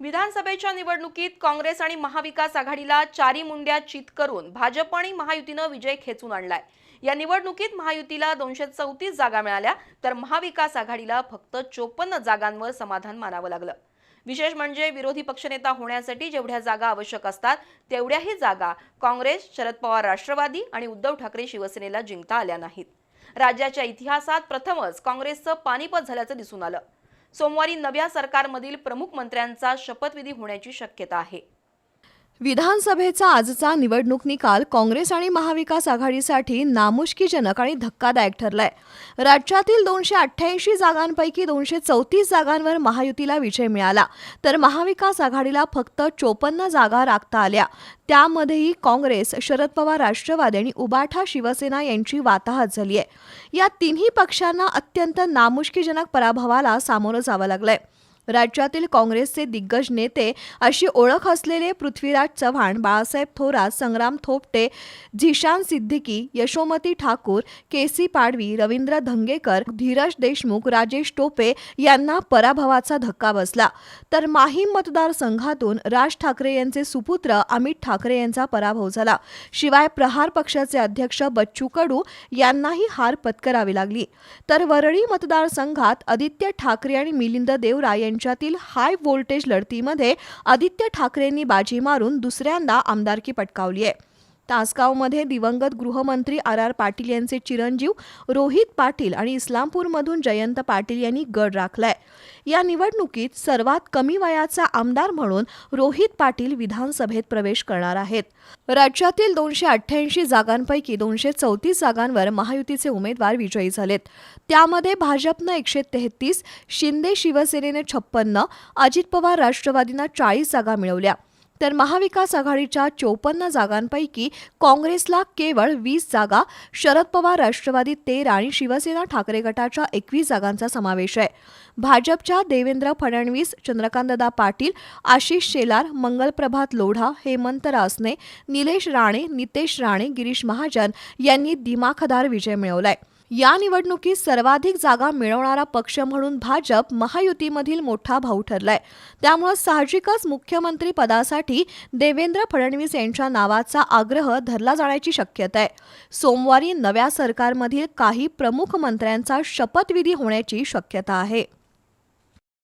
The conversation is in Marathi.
विधानसभेच्या निवडणुकीत काँग्रेस आणि महाविकास आघाडीला चारी मुंड्या चित करून भाजप आणि महायुतीनं विजय खेचून आणलाय. या निवडणुकीत महायुतीला दोनशे चौतीस जागा मिळाल्या तर महाविकास आघाडीला फक्त चोपन्न जागांवर समाधान मानावं लागलं. विशेष म्हणजे विरोधी पक्षनेता होण्यासाठी जेवढ्या जागा आवश्यक असतात तेवढ्याही जागा काँग्रेस शरद पवार राष्ट्रवादी आणि उद्धव ठाकरे शिवसेनेला जिंकता आल्या नाहीत. राज्याच्या इतिहासात प्रथमच काँग्रेसचं पानिपत झाल्याचं दिसून आलं. सोमवारी नव्या सरकारमधील प्रमुख मंत्र्यांचा शपथविधी होण्याची शक्यता आहे. विधानसभेचा आजचा निवडणूक निकाल काँग्रेस आणि महाविकास आघाडीसाठी नामुष्कीजनक आणि धक्कादायक ठरलाय. राज्यातील दोनशे अठ्ठ्याऐंशी जागांपैकी दोनशे चौतीस जागांवर महायुतीला विजय मिळाला. तर महाविकास आघाडीला फक्त चोपन्न जागा राखता आल्या. त्यामध्येही काँग्रेस शरद पवार राष्ट्रवादी आणि उबाठा शिवसेना यांची वाताहत झाली आहे या तिन्ही पक्षांना अत्यंत नामुष्कीजनक पराभवाला सामोरं जावं लागलंय. राज्यातील काँग्रेसचे दिग्गज नेते अशी ओळख असलेले पृथ्वीराज चव्हाण बाळासाहेब थोरात संग्राम थोपटे झिशान सिद्दीकी यशोमती ठाकूर के सी पाडवी रवींद्र धंगेकर धीरज देशमुख राजेश टोपे यांना पराभवाचा धक्का बसला. तर माहीम मतदारसंघातून राज ठाकरे यांचे सुपुत्र अमित ठाकरे यांचा पराभव झाला. शिवाय प्रहार पक्षाचे अध्यक्ष बच्चू कडू यांनाही हार पत्करावी लागली. तर वरळी मतदारसंघात आदित्य ठाकरे आणि मिलिंद देवरा यांच्यातील हाय व्होल्टेज लढतीमध्ये आदित्य ठाकरेंनी बाजी मारून दुसऱ्यांदा आमदारकी पटकावली आहे. तासगावमध्ये दिवंगत गृहमंत्री आर आर पाटील यांचे चिरंजीव रोहित पाटील आणि इस्लामपूरमधून जयंत पाटील यांनी गड राखलाय. या निवडणुकीत सर्वात कमी वयाचा आमदार म्हणून रोहित पाटील विधानसभेत प्रवेश करणार आहेत. राज्यातील दोनशे अठ्ठ्याऐंशी जागांपैकी दोनशे चौतीस जागांवर महायुतीचे उमेदवार विजयी झालेत. त्यामध्ये भाजपनं एकशे तेहतीस शिंदे शिवसेनेने छप्पन्न अजित पवार राष्ट्रवादीनं चाळीस जागा मिळवल्या. तर महाविकास आघाडीच्या चोपन्न जागांपैकी काँग्रेसला केवळ वीस जागा शरद पवार राष्ट्रवादी तेरा आणि शिवसेना ठाकरे गटाच्या एकवीस जागांचा समावेश आहे. भाजपच्या देवेंद्र फडणवीस चंद्रकांतदा पाटील आशिष शेलार मंगलप्रभात लोढा हेमंत रासने निलेश राणे नितेश राणे गिरीश महाजन यांनी दिमाखदार विजय मिळवलाय. या निवडणुकीत सर्वाधिक जागा मिळवणारा पक्ष म्हणून भाजप महायुतीमधील मोठा भाऊ ठरलाय. त्यामुळे साहजिकच मुख्यमंत्री पदासाठी देवेंद्र फडणवीस यांच्या नावाचा आग्रह धरला जाण्याची शक्यता आहे सोमवारी नव्या सरकारमधील काही प्रमुख मंत्र्यांचा शपथविधी होण्याची शक्यता आहे.